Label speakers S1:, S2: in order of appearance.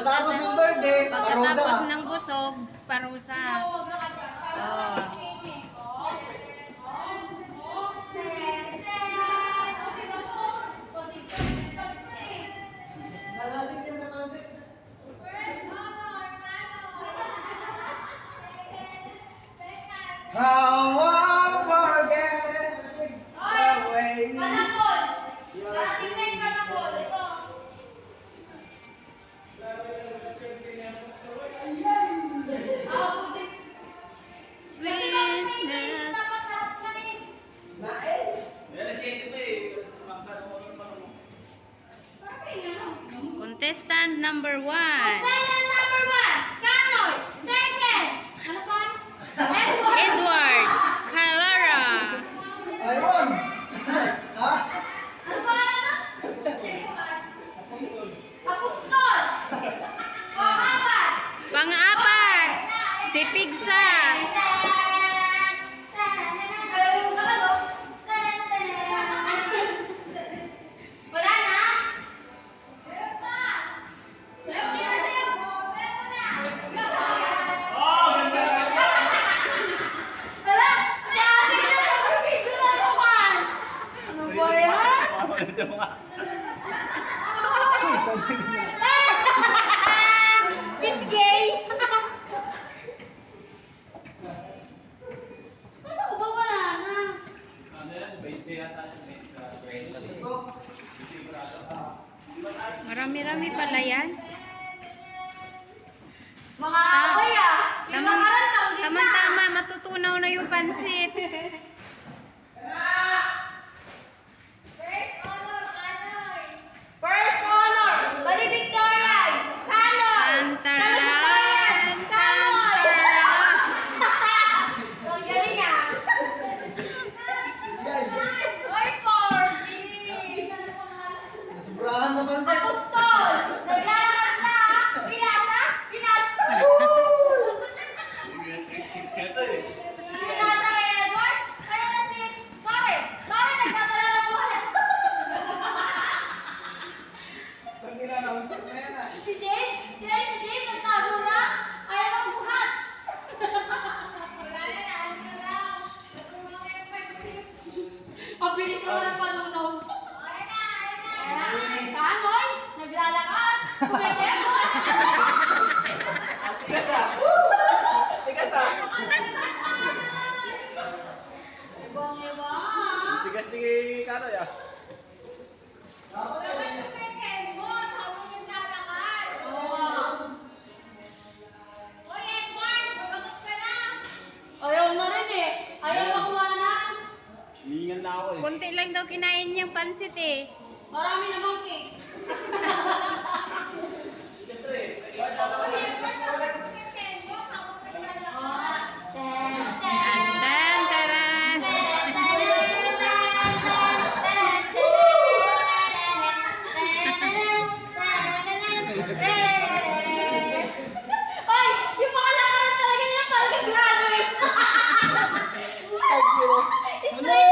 S1: Pagkatapos ng birthday,
S2: parusa. Pagkatapos ng busog, parusa. Oh.
S3: How I forget the way
S1: you... Panakot! Parating na yung panakot. Ito. Contestant number one. Edward Calara.
S2: Iron! Ha?
S1: Pang-apat, si Pigsa.
S4: Wala na? Tara! Si ate na sa video na naman! Ano ba yan? Miss Gay! Ano ba wala na?
S1: Marami-rami pala yan.
S4: Mga away ah! Yung
S1: Tamang,
S4: nakaraan na ulit na!
S1: tamang-tama, matutunaw na yung pansit.
S4: Bilis naman ang panunaw. Kanoy, naglalakad. Kumikemot. Ibang
S3: ako eh.
S1: Kunti lang daw kinain niyang pansit eh.
S4: Marami namang cake. Andrea!